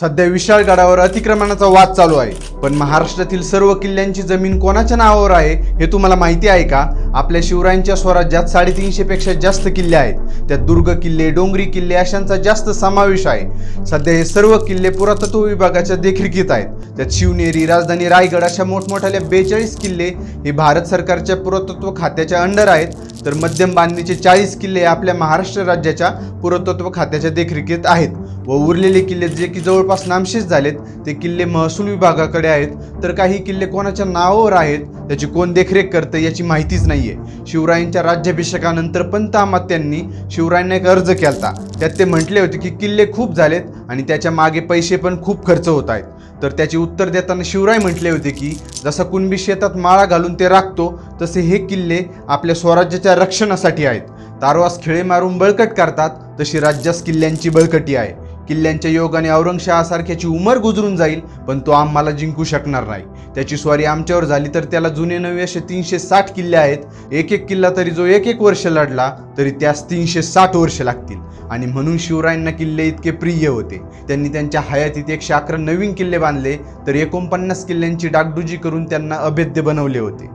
सध्या विशाळगडावर अतिक्रमणाचा वाद चालू आहे. पण महाराष्ट्रातील सर्व किल्ल्यांची जमीन कोणाच्या नावावर आहे हे तुम्हाला माहिती आहे का? आपल्या शिवरायांच्या स्वराज्यात साडेतीनशे पेक्षा जास्त किल्ले आहेत. त्यात दुर्ग किल्ले डोंगरी किल्ले अशांचा जास्त समावेश आहे. सध्या हे सर्व किल्ले पुरातत्व विभागाच्या देखरेखीत आहेत. त्यात शिवनेरी राजधानी रायगड अशा मोठमोठ्या बेचाळीस किल्ले हे भारत सरकारच्या पुरातत्व खात्याच्या अंडर आहेत. तर मध्यम बांधणीचे चाळीस किल्ले आपल्या महाराष्ट्र राज्याच्या पुरातत्व खात्याच्या देखरेखीत आहेत. व उरलेले किल्ले जे की जवळपास नामशेष झालेत. ते किल्ले महसूल विभागाकडे आहेत. तर काही किल्ले कोणाच्या नावावर आहेत त्याची कोण देखरेख करतं याची माहितीच नाही आहे शिवरायांच्या राज्याभिषेकानंतर पंत अमात्यांनी शिवरायांना एक अर्ज केलता. त्यात ते म्हटले होते की किल्ले खूप झालेत आणि त्याच्यामागे पैसे पण खूप खर्च होत आहेत. तर त्याचे उत्तर देताना शिवराय म्हटले होते की जसा कुणबी शेतात माळा घालून ते राखतो तसे हे किल्ले आपल्या स्वराज्याच्या रक्षणासाठी आहेत. तारवास खिळे मारून बळकट करतात तशी राज्यास किल्ल्यांची बळकटी आहे. किल्ल्यांच्या योगाने औरंगशहासारख्याची उमर गुजरून जाईल पण तो आम्हाला जिंकू शकणार नाही. त्याची स्वारी आमच्यावर झाली तर त्याला जुने नवे असे तीनशे साठ किल्ले आहेत. एक एक किल्ला तरी जो एक एक वर्ष लढला तरी त्यास तीनशे साठ वर्ष लागतील. आणि म्हणून शिवरायांना किल्ले इतके प्रिय होते. त्यांनी त्यांच्या हयातीत एकशे अकरा नवीन किल्ले बांधले तर एकोणपन्नास किल्ल्यांची डागडुजी करून त्यांना अभेद्य बनवले होते.